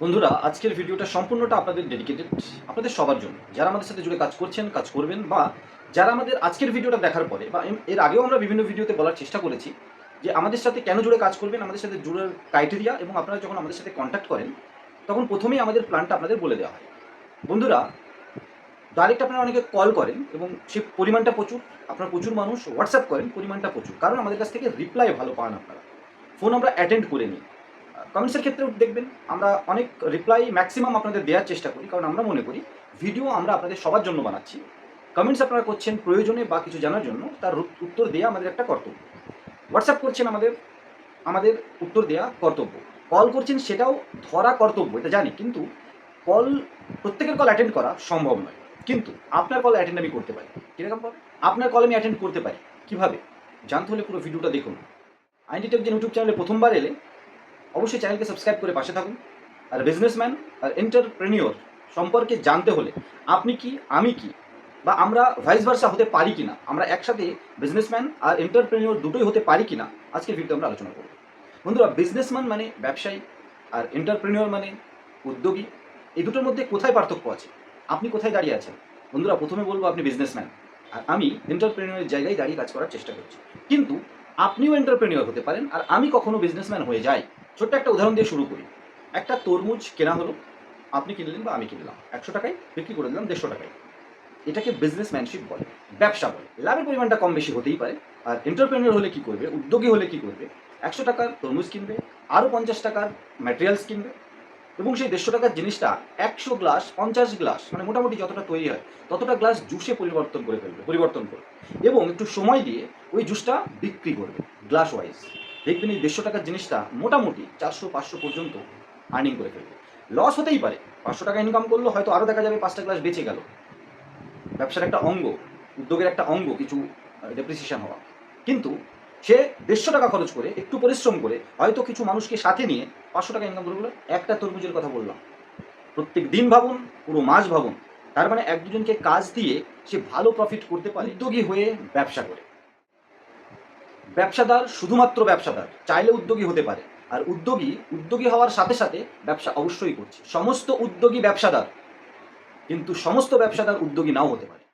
বন্ধুরা, আজকের ভিডিওটা সম্পূর্ণটা আপনাদের ডেডিকেটেড আপনাদের সবার জন্য। যারা আমাদের সাথে জুড়ে কাজ করছেন, কাজ করবেন বা যারা আমাদের আজকের ভিডিওটা দেখার পরে বা এর আগেও আমরা বিভিন্ন ভিডিওতে বলার চেষ্টা করেছি যে আমাদের সাথে কেন জুড়ে কাজ করবেন, আমাদের সাথে জুড়ার ক্রাইটেরিয়া এবং আপনারা যখন আমাদের সাথে কন্ট্যাক্ট করেন, তখন প্রথমেই আমাদের প্ল্যানটা আপনাদের বলে দেওয়া হয়। বন্ধুরা ডাইরেক্ট আপনারা অনেকে কল করেন এবং সেই পরিমাণটা প্রচুর, আপনারা প্রচুর মানুষ হোয়াটসঅ্যাপ করেন, পরিমাণটা প্রচুর। কারণ আমাদের কাছ থেকে রিপ্লাই ভালো পান আপনারা। ফোন আমরা অ্যাটেন্ড করে নিই। কমেন্টসের ক্ষেত্রেও দেখবেন, আমরা অনেক রিপ্লাই ম্যাক্সিমাম আপনাদের দেওয়ার চেষ্টা করি, কারণ আমরা মনে করি ভিডিও আমরা আপনাদের সবার জন্য বানাচ্ছি। কমেন্টস আপনারা করছেন প্রয়োজনে বা কিছু জানার জন্য, তার উত্তর দেওয়া আমাদের একটা কর্তব্য। হোয়াটসঅ্যাপ করছেন আমাদের আমাদের উত্তর দেওয়া কর্তব্য। কল করছেন সেটাও ধরা কর্তব্য, এটা জানি, কিন্তু কল প্রত্যেকের কল অ্যাটেন্ড করা সম্ভব নয়। কিন্তু আপনার কল অ্যাটেন্ড আমি করতে পারি। কীরকম ভাবে? আপনার কল আমি অ্যাটেন্ড করতে পারি। কীভাবে? জানতে হলে পুরো ভিডিওটা দেখুন। আইনটি টেক যে ইউটিউব চ্যানেলে প্রথমবার এলে অবশ্যই চ্যানেলকে সাবস্ক্রাইব করে পাশে থাকুন। আর বিজনেসম্যান আর এন্টারপ্রেনিওর সম্পর্কে জানতে হলে আপনি কি, আমি কি, বা আমরা ভাইস ভার্সা হতে পারি কিনা, আমরা একসাথে বিজনেসম্যান আর এন্টারপ্রেনিওর দুটোই হতে পারি কিনা, আজকের ভিডিওতে আমরা আলোচনা করব। বন্ধুরা বিজনেসম্যান মানে ব্যবসায়ী আর এন্টারপ্রেনিওর মানে উদ্যোগী। এই দুটোর মধ্যে কোথায় পার্থক্য আছে? আপনি কোথায় দাঁড়িয়ে আছেন? বন্ধুরা, প্রথমে বলব আপনি বিজনেসম্যান আর আমি এন্টারপ্রেনিওরের জায়গায় দাঁড়িয়ে কাজ করার চেষ্টা করছি। কিন্তু আপনিও এন্টারপ্রেনিওর হতে পারেন আর আমি কখনো বিজনেসম্যান হয়ে যাই। ছোট্ট একটা উদাহরণ দিয়ে শুরু করি। একটা তরমুজ কেনা হলো, আপনি কিনলেন বা আমি কিনলাম। একশো টাকায় বিক্রি করে দিলাম, দেড়শো টাকায়। এটাকে বিজনেসম্যানশিপ বলে, ব্যবসা বলে। লাভের পরিমাণটা কম বেশি হতেই পারে। আর এন্টারপ্রেনিয়র হলে কি করবে, উদ্যোগী হলে কি করবে, একশো টাকার তরমুজ কিনবে আরও পঞ্চাশ টাকার ম্যাটেরিয়ালস কিনবে এবং সেই দেড়শো টাকার জিনিসটা একশো গ্লাস, পঞ্চাশ গ্লাস মানে মোটামুটি যতটা তৈরি হয়, ততটা গ্লাস জুসে পরিবর্তন করে ফেলবে, পরিবর্তন করবে। এবং একটু সময় দিয়ে ওই জুসটা বিক্রি করবে গ্লাস ওয়াইজ দেখবেন এই দেড়শো টাকার জিনিসটা মোটামুটি চারশো, পাঁচশো পর্যন্ত আর্নিং করে ফেলবে। লস হতেই পারে। পাঁচশো টাকা ইনকাম করল, হয়তো আরও দেখা যাবে পাঁচটা ক্লাস বেঁচে গেল। ব্যবসার একটা অঙ্গ, উদ্যোগের একটা অঙ্গ, কিছু ডেপ্রিসিয়েশন হওয়া। কিন্তু সে দেড়শো টাকা খরচ করে, একটু পরিশ্রম করে, হয়তো কিছু মানুষকে সাথে নিয়ে পাঁচশো টাকা ইনকাম করে একটা তরমুজের কথা বললাম। প্রত্যেক দিন ভাবুন, পুরো মাস ভাবুন। তার মানে এক দুজনকে কাজ দিয়ে সে ভালো প্রফিট করতে পারে। উদ্যোগী হয়ে ব্যবসা করে। ব্যবসাদার শুধুমাত্র ব্যবসাদার, চাইলে উদ্যোগী হতে পারে। আর উদ্যোগী উদ্যোগী হওয়ার সাথে সাথে ব্যবসা অবশ্যই করছে। সমস্ত উদ্যোগী ব্যবসাদার, কিন্তু সমস্ত ব্যবসাদার উদ্যোগী নাও হতে পারে।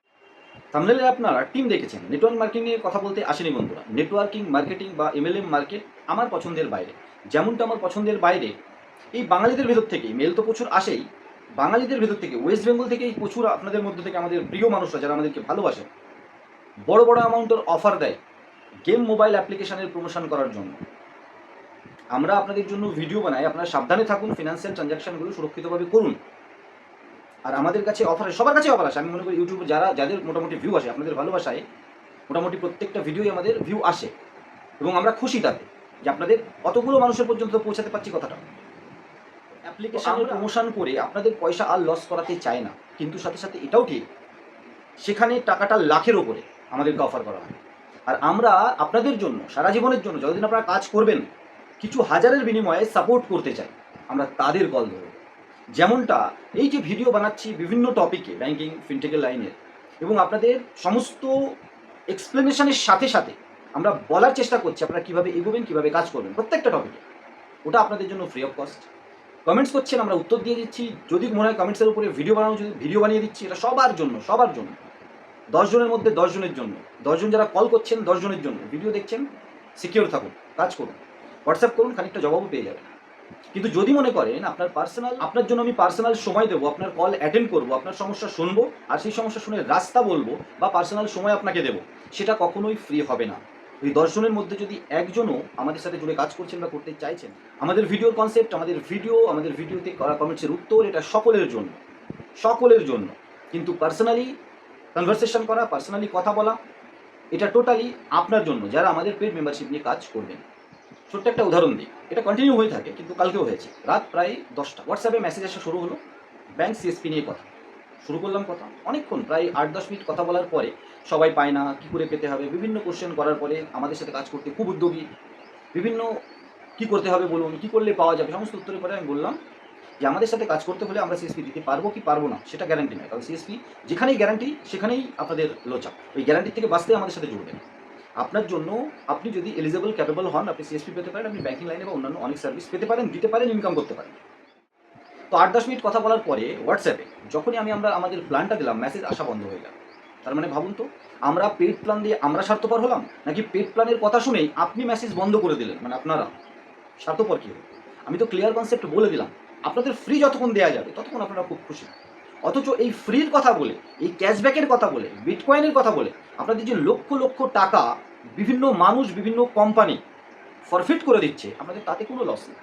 থামনেলে আপনারা টিম দেখেছেন। নেটওয়ার্ক মার্কেটিং নিয়ে কথা বলতে আসেনি বন্ধুরা। নেটওয়ার্কিং মার্কেটিং বা এমএলএম মার্কেট আমার পছন্দের বাইরে। যেমনটা আমার পছন্দের বাইরে, এই বাঙালিদের ভেতর থেকেই মেল তো প্রচুর আসেই। বাঙালিদের ভেতর থেকে ওয়েস্ট বেঙ্গল থেকেই প্রচুর আপনাদের মধ্যে থেকে আমাদের প্রিয় মানুষরা যারা আমাদেরকে ভালোবাসে বড় বড় অ্যামাউন্টের অফার দেয়। গেম মোবাইল অ্যাপ্লিকেশনের প্রমোশন করার জন্য। আমরা আপনাদের জন্য ভিডিও বানাই আপনারা সাবধানে থাকুন ফিনান্সিয়াল ট্রানজাকশনগুলো সুরক্ষিতভাবে করুন। আর আমাদের কাছে অফার সবার কাছে অফার আসে। আমি মনে করি ইউটিউবে যারা যাদের মোটামুটি ভিউ আসে আপনাদের ভালোবাসায় মোটামুটি প্রত্যেকটা ভিডিওই আমাদের ভিউ আসে। এবং আমরা খুশি তাতে যে আপনাদের অতগুলো মানুষের পর্যন্ত পৌঁছাতে পারছি কথাটা। অ্যাপ্লিকেশনের প্রমোশন করে আপনাদের পয়সা আর লস করাতে চায় না। কিন্তু সাথে সাথে এটাও ঠিক সেখানে টাকাটা লাখের ওপরে আমাদেরকে অফার করা হয়। আর আমরা আপনাদের জন্য, সারা জীবনের জন্য, যতদিন আপনারা কাজ করবেন, কিছু হাজারের বিনিময়ে সাপোর্ট করতে চাই। আমরা তাদের কল ধরব। যেমনটা এই যে ভিডিও বানাচ্ছি বিভিন্ন টপিকে ব্যাংকিং ফিনটেকের লাইনের এবং আপনাদের সমস্ত এক্সপ্লেনেশনের সাথে সাথে আমরা বলার চেষ্টা করছি আপনারা কীভাবে এগোবেন, কীভাবে কাজ করবেন, প্রত্যেকটা টপিকে ওটা আপনাদের জন্য ফ্রি অফ কস্ট কমেন্টস করছেন, আমরা উত্তর দিয়ে দিচ্ছি। যদি মনে হয় কমেন্টসের উপরে ভিডিও বানানো, যদি ভিডিও বানিয়ে দিচ্ছি, এটা সবার জন্য সবার জন্য। দশ জনের মধ্যে দশ জনের জন্য। দশজন যারা কল করছেন, দশ জনের জন্য। ভিডিও দেখছেন সিকিওর থাকুন, কাজ করুন। হোয়াটসঅ্যাপ করুন, খানিকটা জবাবও পেয়ে যাবেন। কিন্তু যদি মনে করেন আপনার পার্সোনাল আপনার জন্য আমি পার্সোনাল সময় দেবো, আপনার কল অ্যাটেন্ড করব, আপনার সমস্যা শুনব, আর সেই সমস্যা শুনে রাস্তা বলব বা পার্সোনাল সময় আপনাকে দেবো, সেটা কখনোই ফ্রি হবে না। ওই দশজনের মধ্যে যদি একজনও আমাদের সাথে জুড়ে কাজ করছেন বা করতে চাইছেন, আমাদের ভিডিওর কনসেপ্ট আমাদের ভিডিও আমাদের ভিডিওতে করা কমেন্টসের উত্তর এটা সকলের জন্য। সকলের জন্য। কিন্তু পার্সোনালি কনভারসেশন করা পার্সোনালি কথা বলা, এটা টোটালি আপনার জন্য, যারা আমাদের পেড মেম্বারশিপ নিয়ে কাজ করবেন। ছোট্ট একটা উদাহরণ দিই, এটা কন্টিনিউ হয়ে থাকে, কিন্তু কালকেও হয়েছে। রাত প্রায় দশটা। হোয়াটসঅ্যাপে মেসেজ আসা শুরু হলো ব্যাংক সিএসপি নিয়ে কথা। শুরু করলাম কথা, অনেকক্ষণ, প্রায় আট দশ মিনিট কথা বলার পরে, সবাই পায় না, কী করে পেতে হবে, বিভিন্ন কোশ্চেন করার পরে আমাদের সাথে কাজ করতে খুব উদ্যোগী। বিভিন্ন কি করতে হবে বলুন, কি করলে পাওয়া যাবে, সমস্ত উত্তরের পরে আমি বললাম যে আমাদের সাথে কাজ করতে হলে আমরা সিএসপি দিতে পারব কি পারব না, সেটা গ্যারান্টি নয়। কারণ সিএসপি যেখানেই গ্যারান্টি সেখানেই আপনাদের লোচা ওই গ্যারান্টি থেকে বাঁচতে আমাদের সাথে জুড়বেন আপনার জন্য আপনি যদি এলিজেবল ক্যাপেবল হন, আপনি সিএসপি পেতে পারেন, আপনি ব্যাঙ্কিং লাইনে বা অন্যান্য অনেক সার্ভিস পেতে পারেন, দিতে পারেন ইনকাম করতে পারেন। তো আট দশ মিনিট কথা বলার পরে হোয়াটসঅ্যাপে যখনই আমি আমরা আমাদের প্ল্যানটা দিলাম মেসেজ আসা বন্ধ হয়ে গেল। তার মানে ভাবুন তো, আমরা পেড প্ল্যান দিয়ে আমরা স্বার্থপর হলাম, নাকি পেড প্ল্যানের কথা শুনেই আপনি মেসেজ বন্ধ করে দিলেন? মানে আপনারা, স্বার্থপর কি? আমি তো ক্লিয়ার কনসেপ্ট বলে দিলাম। আপনাদের ফ্রি যতক্ষণ দেওয়া যাবে, ততক্ষণ আপনারা খুব খুশি। অথচ এই ফ্রির কথা বলে, এই ক্যাশব্যাকের কথা বলে বিটকয়েনের কথা বলে, আপনাদের যে লক্ষ লক্ষ টাকা বিভিন্ন মানুষ, বিভিন্ন কোম্পানি ফরফিট করে দিচ্ছে, আপনাদের তাতে কোনো লস নেই।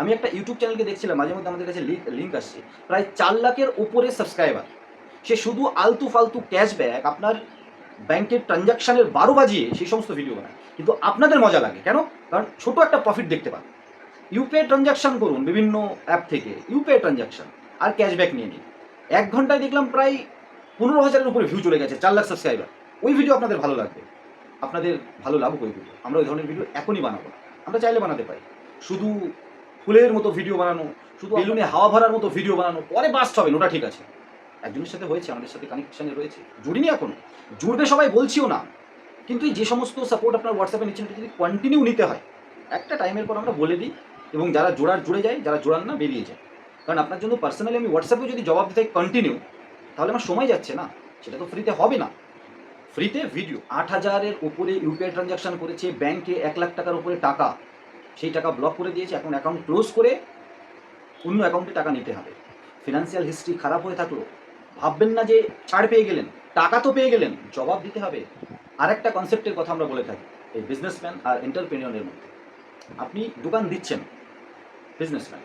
আমি একটা ইউটিউব চ্যানেলকে দেখছিলাম, মাঝে মধ্যে আমাদের কাছে লিঙ্ক আসছে। প্রায় চার লাখের ওপরে সাবস্ক্রাইবার সে শুধু আলতু ফালতু ক্যাশব্যাক আপনার ব্যাংকের ট্রানজাকশনের বারো বাজিয়ে সেই সমস্ত ভিডিও বানায়। কিন্তু আপনাদের মজা লাগে। কেন? কারণ ছোট একটা প্রফিট দেখতে পান ইউপিআই ট্রানজাকশন করুন বিভিন্ন অ্যাপ থেকে ইউপিআই ট্রানজাকশন আর ক্যাশব্যাক নিয়ে নিন। এক ঘন্টায় দেখলাম প্রায় পনেরো হাজারের উপরে ভিউ চলে গেছে, চার লাখ সাবস্ক্রাইবার ওই ভিডিও আপনাদের ভালো লাগবে। আপনাদের ভালো লাভ ওই ভিডিও আমরা ওই ধরনের ভিডিও এখনই বানাবো। না আমরা চাইলে বানাতে পারি। শুধু ফুলের মতো ভিডিও বানানো, শুধু বেলুনে হাওয়া ভরার মতো ভিডিও বানানো, পরে বাস্ট হবে ওটা ঠিক আছে। একজনের সাথে হয়েছে, আমাদের সাথে কানেকশানে রয়েছে। জুড়িনি এখন। জুড়বে সবাই, বলছিও না। কিন্তু এই যে সমস্ত সাপোর্ট আপনার হোয়াটসঅ্যাপে নিচ্ছেন যদি কন্টিনিউ নিতে হয়, একটা টাইমের পর আমরা বলে দিই এবং যারা জোড়ার জুড়ে যায়, যারা জোড়ার না বেরিয়ে যায়। কারণ আপনার জন্য পার্সোনালি আমি হোয়াটসঅ্যাপে যদি জবাব দিতে কন্টিনিউ তাহলে আমার সময় যাচ্ছে না। সেটা তো ফ্রিতে হবে না। ফ্রিতে ভিডিও আট হাজারের উপরে ইউপিআই ট্রানজাকশন করেছে ব্যাংকে এক লাখ টাকার উপরে টাকা। সেই টাকা ব্লক করে দিয়েছে, এখন অ্যাকাউন্ট ক্লোজ করে অন্য অ্যাকাউন্টে টাকা নিতে হবে। ফিনান্সিয়াল হিস্ট্রি খারাপ হয়ে থাকল। ভাববেন না যে ছাড় পেয়ে গেলেন, টাকা তো পেয়ে গেলেন, জবাব দিতে হবে। আরেকটা কনসেপ্টের কথা আমরা বলে থাকি, এই বিজনেসম্যান আর এন্টারপ্রেনিয়রের মধ্যে। আপনি দোকান দিচ্ছেন বিজনেসম্যান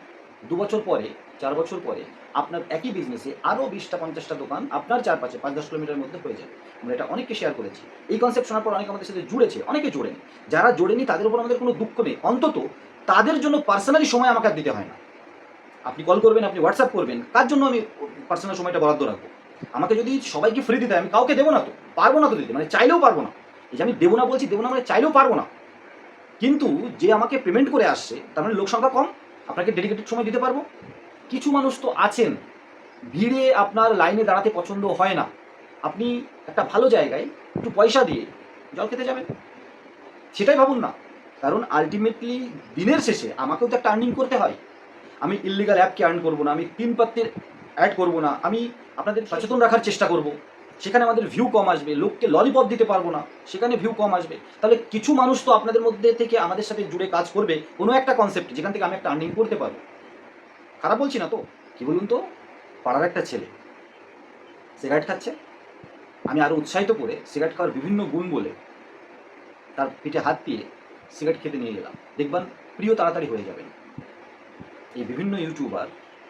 দু বছর পরে, চার বছর পরে আপনার একই বিজনেসে আরও বিশটা, পঞ্চাশটা দোকান আপনার চারপাশে পাঁচ, দশ কিলোমিটার মধ্যে হয়ে যাবে। আমরা এটা অনেককে শেয়ার করেছি। এই কনসেপ্ট শোনার পর অনেকে আমাদের সাথে জুড়েছে, অনেকে জোড়েনি। যারা জোড়েনি, তাদের উপর আমাদের কোনো দুঃখ নেই। অন্তত তাদের জন্য পার্সোনালি সময় আমাকে আর দিতে হয় না। আপনি কল করবেন, আপনি হোয়াটসঅ্যাপ করবেন, কার জন্য আমি পার্সোনাল সময়টা বরাদ্দ রাখব? আমাকে যদি সবাইকে ফ্রি দিতে আমি কাউকে দেবো না তো? পারব না তো দিতে মানে চাইলেও পারব না। এই যে আমি দেবো না বলছি, দেবো না মানে চাইলেও পারব না। কিন্তু যে আমাকে পেমেন্ট করে আসছে, তার মানে লোক সংখ্যা কম আপনাকে ডেডিকেটেড সময় দিতে পারব। কিছু মানুষ তো আছেন, ভিড়ে আপনার লাইনে দাঁড়াতে পছন্দ হয় না। আপনি একটা ভালো জায়গায় একটু পয়সা দিয়ে জল খেতে যাবেন। সেটাই ভাবুন না, কারণ আলটিমেটলি দিনের শেষে আমাকেও তো একটা আর্নিং করতে হয়। আমি ইলিগাল অ্যাপকে আর্ন করব না, আমি তিন পাত্রের অ্যাড করব না, আমি আপনাদের সচেতন রাখার চেষ্টা করব। সেখানে আমাদের ভিউ কম আসবে, লোককে ললিপপ দিতে পারব না, সেখানে ভিউ কম আসবে। তাহলে কিছু মানুষ তো আপনাদের মধ্যে থেকে আমাদের সাথে জুড়ে কাজ করবে, কোনো একটা কনসেপ্ট যেখান থেকে আমি একটা আর্নিং করতে পারব। খারাপ বলছি না তো? কি বলুন তো? পাড়ার একটা ছেলে সিগারেট খাচ্ছে। আমি আরও উৎসাহিত করে সিগারেট খাওয়ার বিভিন্ন গুণ বলে তার পিঠে হাত দিয়ে সিগারেট খেতে নিয়ে গেলাম। দেখবেন, প্রিয় তাড়াতাড়ি হয়ে যাবেন। এই বিভিন্ন ইউটিউবার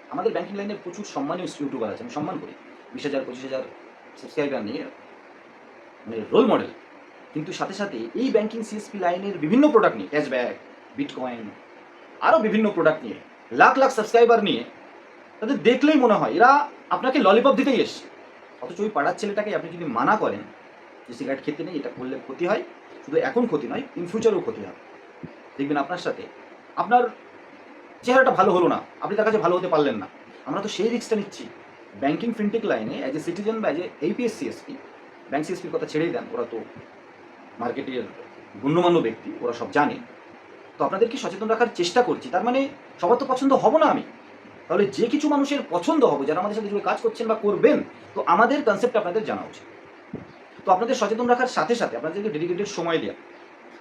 আমাদের ব্যাংকিং লাইনে প্রচুর সম্মানীয় ইউটিউবার আছে, আমি সম্মান করি। বিশ হাজার, পঁচিশ হাজার সাবস্ক্রাইবার নিয়ে মানে রোল মডেল কিন্তু সাথে সাথে এই ব্যাংকিং সিএসপি লাইনের বিভিন্ন প্রোডাক্ট নিয়ে ক্যাশব্যাক বিটকয়েন আরও বিভিন্ন প্রোডাক্ট নিয়ে, লাখ লাখ সাবস্ক্রাইবার নিয়ে, তাদের দেখলেই মনে হয় এরা আপনাকে ললিপপ দিতেই এসছে। অথচ ওই পাড়ার ছেলেটাকে আপনি যদি মানা করেন যে সিগারেট খেতে নেই, এটা করলে ক্ষতি হয়, শুধু এখন ক্ষতি নয় ইন ফিউচারেও ক্ষতি হবে। দেখবেন আপনার সাথে, আপনার চেহারাটা ভালো হলো না, আপনি তার কাছে ভালো হতে পারলেন না। আমরা তো সেই রিস্কটা নিচ্ছি। ব্যাংকিং ফিনটেক লাইনে অ্যাজ এ সিটিজেন বা as a AEPS CSP bank সিএসপির কথা ছেড়েই দেন, ওরা তো মার্কেটের গণ্যমান্য ব্যক্তি, ওরা সব জানে। তো আপনাদেরকে সচেতন রাখার চেষ্টা করছি, তার মানে সবার তো পছন্দ হব না আমি। তাহলে যে কিছু মানুষের পছন্দ হবে, যারা আমাদের সাথে কাজ করছেন বা করবেন, তো আমাদের কনসেপ্ট আপনাদের জানা উচিত। তো আপনাদের সচেতন রাখার সাথে সাথে আপনাদেরকে ডেডিকেটেড সময় দেওয়া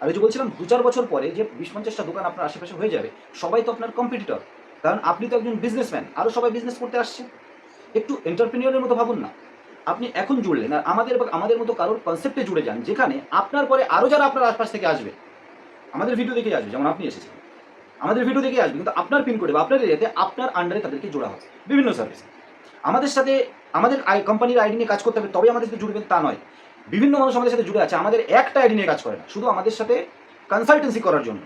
আর যে বলছিলাম, দু চার বছর পরে যে বিশ পঞ্চাশটা দোকান আপনার আশেপাশে হয়ে যাবে, সবাই তো আপনার কম্পিটিটর কারণ আপনি তো একজন বিজনেসম্যান আরও সবাই বিজনেস করতে আসছে। একটু এন্টারপ্রিনিয়রের মতো ভাবুন না। আপনি এখন জুড়লেন আর আমাদের বা আমাদের মতো কারোর কনসেপ্টে জুড়ে যান, যেখানে আপনার পরে আরও যারা আপনার আশপাশ থেকে আসবে, আমাদের ভিডিও দেখে আসবে, যেমন আপনি এসেছেন। আমাদের ভিডিও দেখে আসবে, কিন্তু আপনার পিন কোডে বা আপনার এরিয়াতে আপনার আন্ডারে তাদেরকে জোড়া হবে, বিভিন্ন সার্ভিস আমাদের সাথে, আমাদের কোম্পানির আইডি নিয়ে কাজ করতে হবে তবে আমাদের সাথে জুড়বেন তা নয়। বিভিন্ন মানুষ আমাদের সাথে জুড়ে আছে, আমাদের একটা আইডি নিয়ে কাজ করে না, শুধু আমাদের সাথে কনসালটেন্সি করার জন্য।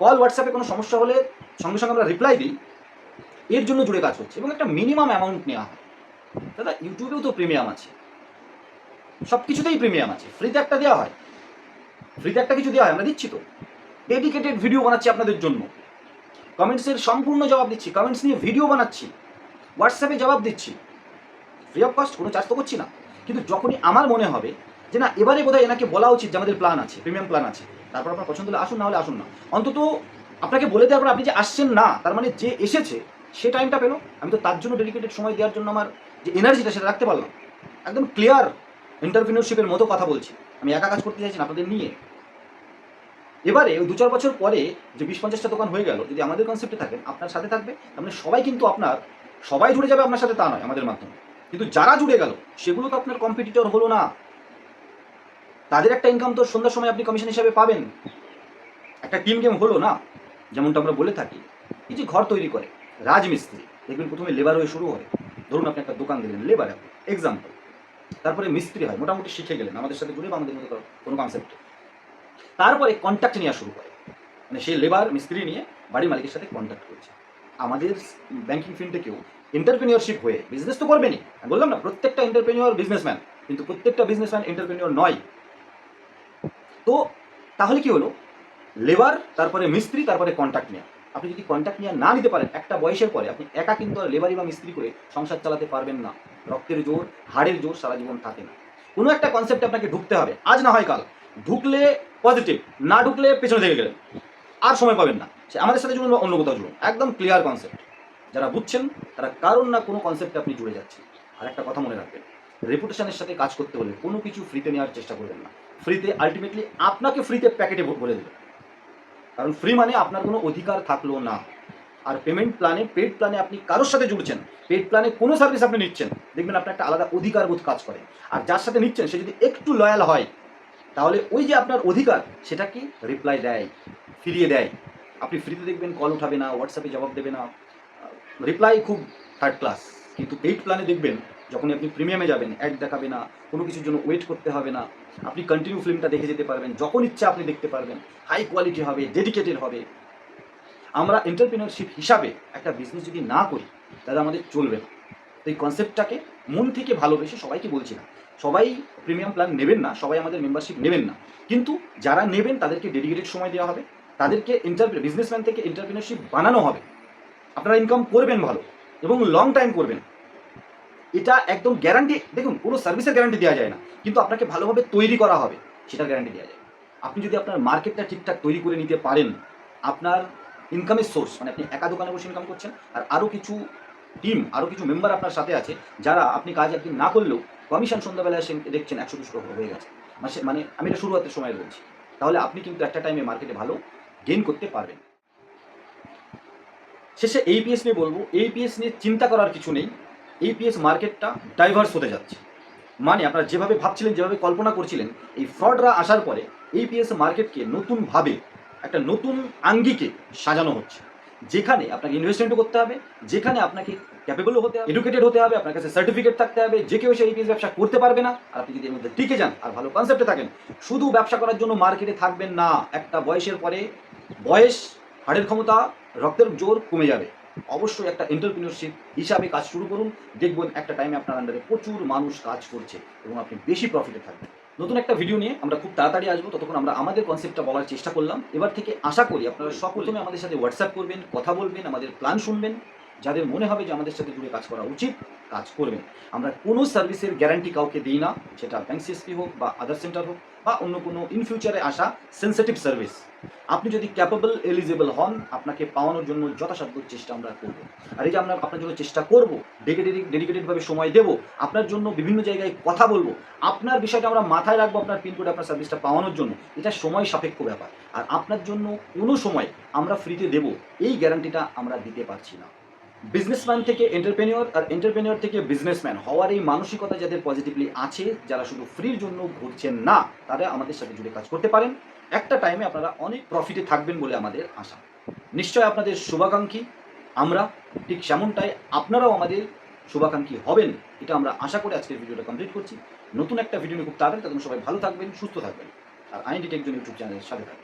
কল হোয়াটসঅ্যাপে কোনো সমস্যা হলে সঙ্গে সঙ্গে আমরা রিপ্লাই দিই, এর জন্য জুড়ে কাজ করছে এবং একটা মিনিমাম অ্যামাউন্ট নেওয়া হয়। দাদা ইউটিউবেও তো প্রিমিয়াম আছে। সব কিছুতেই প্রিমিয়াম আছে। ফ্রিতে একটা দেওয়া হয়। ফ্রিতে একটা কিছু দেওয়া হয়, আমরা দিচ্ছি তো। ডেডিকেটেড ভিডিও বানাচ্ছি আপনাদের জন্য। কমেন্টসের সম্পূর্ণ জবাব দিচ্ছি। কমেন্টস নিয়ে ভিডিও বানাচ্ছি। হোয়াটসঅ্যাপে জবাব দিচ্ছি। ফ্রি অফ কস্ট কোনো চার্জ তো করছি না। কিন্তু যখনই আমার মনে হবে যে না, এবারে বোধহয় এনাকে বলা উচিত যে আমাদের প্ল্যান আছে প্রিমিয়াম প্ল্যান আছে, তারপর আপনার পছন্দ হলে আসুন, না হলে আসুন না। অন্তত আপনাকে বলে দেওয়ার পর আপনি যে আসছেন না, তার মানে যে এসেছে সে টাইমটা পেল। আমি তো তার জন্য ডেডিকেটেড সময় দেওয়ার জন্য আমার যে এনার্জিটা সেটা রাখতে পারলাম। একদম ক্লিয়ার এন্টারপ্রিনিয়রশিপের মতো কথা বলছি। আমি একা কাজ করতে চাইছি না, আপনাদের নিয়ে। এবারে ওই দু চার বছর পরে যে বিশ পঞ্চাশটা দোকান হয়ে গেল, যদি আমাদের কনসেপ্টে থাকেন, আপনার সাথে থাকবে মানে সবাই কিন্তু আপনার, সবাই জুড়ে যাবে আপনার সাথে তা নয়, আমাদের মাধ্যমে। কিন্তু যারা জুড়ে গেল, সেগুলো তো আপনার কম্পিটিটর হলো না। তাদের একটা ইনকাম তো সন্ধ্যার সময় আপনি কমিশন হিসাবে পাবেন। একটা টিম গেম হলো না, যেমনটা আমরা বলে থাকি। যে ঘর তৈরি করে। রাজমিস্ত্রি, দেখবেন প্রথমে লেবার হয়ে শুরু হয়। ধরুন আপনি একটা দোকান দিলেন লেবার এক্সাম্পল তারপরে মিস্ত্রি হয়, মোটামুটি শিখে গেলেন, আমাদের সাথে জুড়ে আমাদের মতো কোনো কনসেপ্টে তারপরে কন্ট্যাক্ট নেওয়া শুরু করে। মানে সেই লেবার মিস্ত্রি নিয়ে বাড়ির মালিকের সাথে কন্ট্যাক্ট করছে। আমাদের ব্যাংকিং ফিল্ডে কেউ এন্টারপ্রেনিয়রশিপ হয়ে বিজনেস তো করবেনই। আমি বললাম না, প্রত্যেকটা এন্টারপ্রেনিয়র বিজনেসম্যান কিন্তু প্রত্যেকটা বিজনেসম্যান এন্টারপ্রেনিয়র নয়। তো তাহলে কি হলো? লেবার তারপরে মিস্ত্রি, তারপরে কন্ট্যাক্ট নেওয়া। আপনি যদি কন্ট্যাক্ট নিয়ে না নিতে পারেন, একটা বয়সের পরে আপনি একা কিন্তু লেবারি বা মিস্ত্রি করে সংসার চালাতে পারবেন না। রক্তের জোর, হাড়ের জোর সারা জীবন থাকে না। কোনো একটা কনসেপ্টে আপনাকে ঢুকতে হবে। আজ না হয় কাল। ঢুকলে পজিটিভ না ঢুকলে পেছনে থেকে গেলেন। আর সময় পাবেন না। সে আমাদের সাথে জুড়ুন বা অন্য কোথাও জুড়ুন একদম ক্লিয়ার কনসেপ্ট যারা বুঝছেন, তারা কারণ না কোনো কনসেপ্টে আপনি জুড়ে যাচ্ছেন। আর একটা কথা মনে রাখবেন রেপুটেশনের সাথে কাজ করতে হলে কোনো কিছু ফ্রিতে নেওয়ার চেষ্টা করবেন না। ফ্রিতে আলটিমেটলি আপনাকে ফ্রিতে প্যাকেটে বলে দেবে। কারণ ফ্রি মানে আপনার কোনো অধিকার থাকল না। আর পেমেন্ট প্ল্যানে পেড প্ল্যানে আপনি কারোর সাথে জুড়ছেন। পেড প্ল্যানে কোনো সার্ভিস আপনি নিচ্ছেন। দেখবেন আপনার একটা আলাদা অধিকার বোধ কাজ করে। আর যার সাথে নিচ্ছেন, সে যদি একটু লয়াল হয়, তাহলে ওই যে আপনার অধিকার, সেটা কি? রিপ্লাই দেয়, ফিরিয়ে দেয়। আপনি ফ্রিতে দেখবেন কল উঠাবে না হোয়াটসঅ্যাপে জবাব দেবে না। রিপ্লাই খুব থার্ড ক্লাস কিন্তু পেইড প্ল্যানে দেখবেন যখন আপনি প্রিমিয়ামে যাবেন অ্যাড দেখাবে না, কোনো কিছুর জন্য ওয়েট করতে হবে না, আপনি কন্টিনিউ ফিল্মটা দেখে যেতে পারবেন, যখন ইচ্ছা আপনি দেখতে পারবেন হাই কোয়ালিটি হবে ডেডিকেটেড হবে। আমরা এন্টারপ্রিনারশিপ হিসাবে একটা বিজনেস যদি না করি, তাহলে আমাদের চলবে না। তো এই কনসেপ্টটাকে মন থেকে ভালোবেসে সবাইকে বলছি না। সবাই প্রিমিয়াম প্ল্যান নেবেন না, সবাই আমাদের মেম্বারশিপ নেবেন না। কিন্তু যারা নেবেন, তাদেরকে ডেডিকেটেড সময় দেওয়া হবে, তাদেরকে এন্টারপ্রে বিজনেসম্যান থেকে এন্টারপ্রিনারশিপ বানানো হবে। আপনারা ইনকাম করবেন ভালো এবং লং টাইম করবেন। এটা একদম গ্যারান্টি দেখুন, কোনো সার্ভিসের গ্যারান্টি দেওয়া যায় না, কিন্তু আপনাকে ভালোভাবে তৈরি করা হবে, সেটার গ্যারান্টি দেওয়া যায়। আপনি যদি আপনার মার্কেটটা ঠিকঠাক তৈরি করে নিতে পারেন, আপনার ইনকামের সোর্স মানে আপনি একা দোকানে বসে ইনকাম করছেন, আর আরও কিছু টিম আরও কিছু মেম্বার আপনার সাথে আছে, যারা আপনি কাজ একদিন না করলেও কমিশন সন্ধ্যাবেলায় এসে দেখছেন একশো দুশো টাকা হয়ে গেছে। মাসে মানে আমি এটা শুরুয়াতের সময় বলছি। তাহলে আপনি কিন্তু একটা টাইমে মার্কেটে ভালো গেইন করতে পারবেন। শেষে এইপিএস নিয়ে বলব। এইপিএস নিয়ে চিন্তা করার কিছু নেই। এইপিএস মার্কেটটা ডাইভার্স হতে যাচ্ছে। মানে আপনারা যেভাবে ভাবছিলেন, যেভাবে কল্পনা করছিলেন, এই ফ্রডরা আসার পরে এইপিএস মার্কেটকে নতুনভাবে, একটা নতুন আঙ্গিকে সাজানো হচ্ছে। যেখানে আপনাকে ইনভেস্টমেন্টও করতে হবে, যেখানে আপনাকে ক্যাপেবলও হতে হবে এডুকেটেড হতে হবে, আপনার কাছে সার্টিফিকেট থাকতে হবে, যে কেউ এসে এইপিএস ব্যবসা করতে পারবে না, আর আপনি যদি এর মধ্যে টিকে যান আর ভালো কনসেপ্টে থাকেন, শুধু ব্যবসা করার জন্য মার্কেটে থাকবেন না, একটা বয়সের পরে বয়স, হাড়ের ক্ষমতা, রক্তের জোর কমে যাবে। অবশ্যই একটা এন্টারপ্রিনিয়রশিপ হিসাবে কাজ শুরু করুন। দেখবেন একটা টাইমে আপনার আন্ডারে প্রচুর মানুষ কাজ করছে এবং আপনি বেশি প্রফিটে থাকবেন। নতুন একটা ভিডিও নিয়ে আমরা খুব তাড়াতাড়ি আসব। ততক্ষণ আমরা আমাদের কনসেপ্টটা বলার চেষ্টা করলাম। এবার থেকে আশা করি আপনারা সকপ্রথমে আমাদের সাথে হোয়াটসঅ্যাপ করবেন, কথা বলবেন, আমাদের প্ল্যান শুনবেন। যাদের মনে হবে যে আমাদের সাথে জুড়ে কাজ করা উচিত, কাজ করবেন আমরা কোনো সার্ভিসের গ্যারান্টি কাউকে দিই না, সেটা ব্যাংক সিএসপি হোক বা আদার সেন্টার হোক বা অন্য কোনো ইন ফিউচারে আসা সেন্সিটিভ সার্ভিস আপনি যদি ক্যাপেবল এলিজিবল হন, আপনাকে পাওয়ানোর জন্য যথাসাধ্য চেষ্টা আমরা করব। আর এই যে আমরা আপনার জন্য চেষ্টা করব ডেডিকেটেড ডেডিকেটেডভাবে সময় দেব, আপনার জন্য বিভিন্ন জায়গায় কথা বলব, আপনার বিষয়টা আমরা মাথায় রাখব আপনার পিনকোডে আপনার সার্ভিসটা পাওয়ানোর জন্য। এটা সময় সাপেক্ষ ব্যাপার। আর আপনার জন্য কোনো সময় আমরা ফ্রিতে দেব, এই গ্যারান্টিটা আমরা দিতে পারছি না। বিজনেসম্যান থেকে এন্টারপ্রেনিওর আর এন্টারপ্রেনিয়র থেকে বিজনেসম্যান হওয়ার এই মানসিকতা যাদের পজিটিভলি আছে, যারা শুধু ফ্রির জন্য ঘুরছেন না, তারা আমাদের সাথে জুড়ে কাজ করতে পারেন। একটা টাইমে আপনারা অনেক প্রফিটে থাকবেন বলে আমাদের আশা। নিশ্চয় আপনাদের শুভাকাঙ্ক্ষী আমরা, ঠিক সেমনটাই আপনারাও আমাদের শুভাকাঙ্ক্ষী হবেন, এটা আমরা আশা করে আজকের ভিডিওটা কমপ্লিট করছি। নতুন একটা ভিডিও নিয়ে খুব তাড়াতাড়ি তখন সবাই ভালো থাকবেন, সুস্থ থাকবেন। আর আইনডি টেকজন ইউটিউব চ্যানেলের সাথে থাকবেন।